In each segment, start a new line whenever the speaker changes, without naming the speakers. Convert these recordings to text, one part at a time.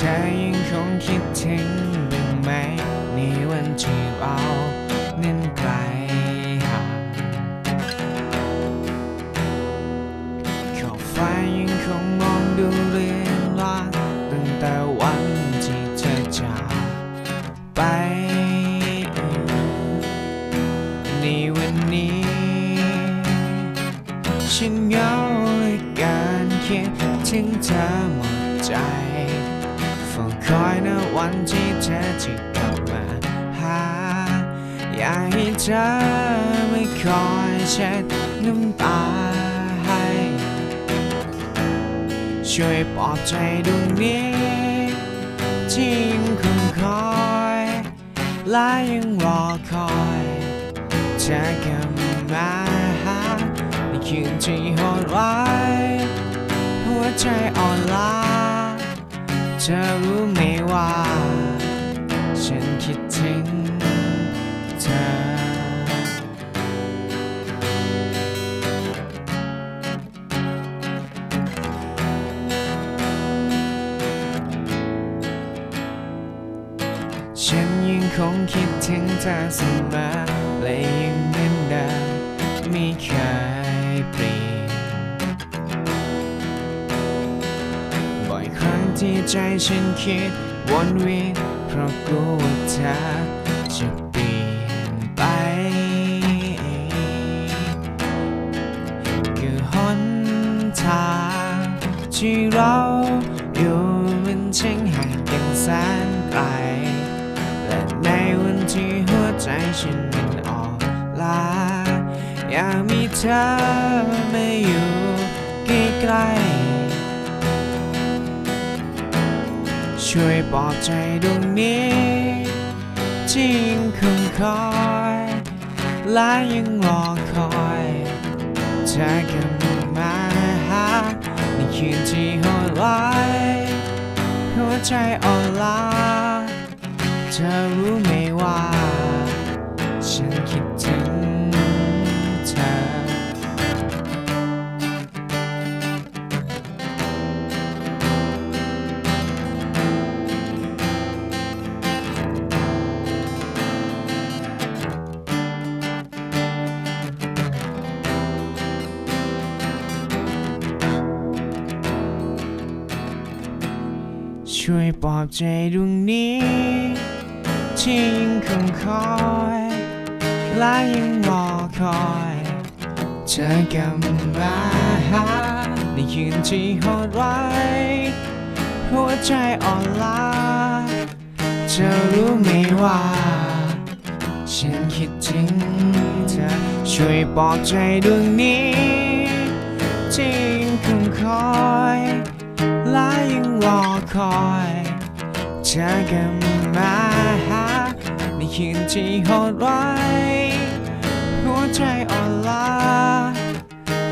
ธอยังคงคิดถึงบ้างไหมในวันที่เรานั้นไกลห่างขอบฟ้ายังคงมองดูเรือนร่างตั้งแต่วันที่เธอจากไป ในวันนี้ ฉันเหงาเหลือเการคิดถึงเธอหมดใจ คอยนะวันที่เธอจะกลับมาหา อยากให้เธอไม่คอยเช็ดน้ำตาให้ ช่วยปลอบใจดวงนี้ที่ยังคงคอยและยังรอคอยเธอกลับมาหาในคืนที่โหดร้ายหัวใจอ่อนล้า เธอรู้ไหมว่า ฉันคิดถึงเธอ ฉันยังคงคิดถึงเธอเสมอและยังเหมือนเดิมไม่เคย ที่ใจฉันคิดวนเวียนเพราะกลัวเธอจะเปลี่ยนไปคือหนทางที่เราอยู่มันช่างห่างกันแสนไกล และในวันที่หัวใจฉันมันอ่อนล้าอยากมีเธอมาอยู่ใกล้ๆ ช่วยปลอบใจดวงนี้ที่ยังคงคอยและยังรอคอยเธอกลับมาหาในคืนที่โหดร้ายหัวใจอ่อนล้าเธอรู้ไหมว่า ฉันคิด ช่วยปลอบใจดวงนี้ ที่ยังคงคอย และยังรอคอยเธอกลับมาหาในคืนที่โหดร้ายหัวใจอ่อนล้าเธอรู้ไหมว่า ฉันคิดถึงเธอช่วยปลอบใจดวงนี้ที่ยังคงคอย และยังรอคอยเธอกลับมาหาในคืนที่โหดร้ายหัวใจอ่อนล้า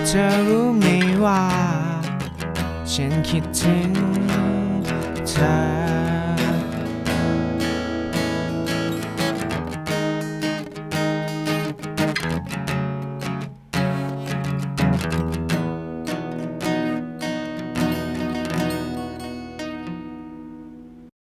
เธอรู้ไหมว่า ฉันคิดถึงเธอ